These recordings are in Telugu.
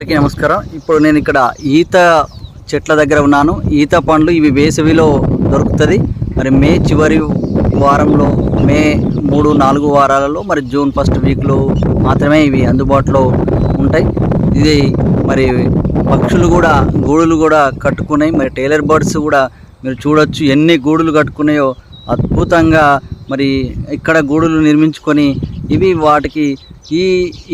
అందరికీ నమస్కారం. ఇప్పుడు నేను ఇక్కడ ఈత చెట్ల దగ్గర ఉన్నాను. ఈత పండ్లు ఇవి వేసవిలో దొరుకుతుంది. మరి మే చివరి వారంలో మే మూడు నాలుగు వారాలలో మరి జూన్ ఫస్ట్ వీక్లో మాత్రమే ఇవి అందుబాటులో ఉంటాయి. ఇది మరి పక్షులు కూడా గూడులు కూడా కట్టుకున్నాయి. మరి టైలర్ బర్డ్స్ కూడా మీరు చూడొచ్చు. ఎన్ని గూడులు కట్టుకున్నాయో అద్భుతంగా మరి ఇక్కడ గూడులు నిర్మించుకొని ఇవి వాటికి ఈ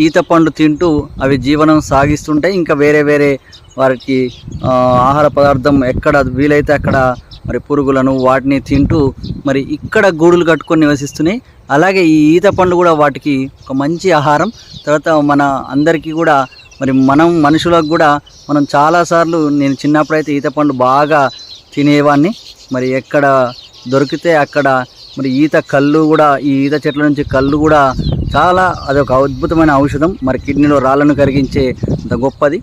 ఈత పండు తింటూ అవి జీవనం సాగిస్తుంటాయి. ఇంకా వేరే వేరే వారికి ఆహార పదార్థం ఎక్కడ వీలైతే అక్కడ మరి పురుగులను వాటిని తింటూ మరి ఇక్కడ గూడులు కట్టుకొని నివసిస్తున్నాయి. అలాగే ఈ ఈత పండు కూడా వాటికి ఒక మంచి ఆహారం. తర్వాత మన అందరికీ కూడా మరి మనం మనుషులకు కూడా మనం చాలాసార్లు నేను చిన్నప్పుడైతే ఈత పండు బాగా తినేవాడిని మరి ఎక్కడ దొరికితే అక్కడ మరి ఈత కళ్ళు కూడా ఈ ఈత చెట్ల నుంచి కళ్ళు కూడా చాలా అదొక అద్భుతమైన ఔషధం. మరి కిడ్నీలో రాళ్ళను కరిగించే అంత గొప్పది.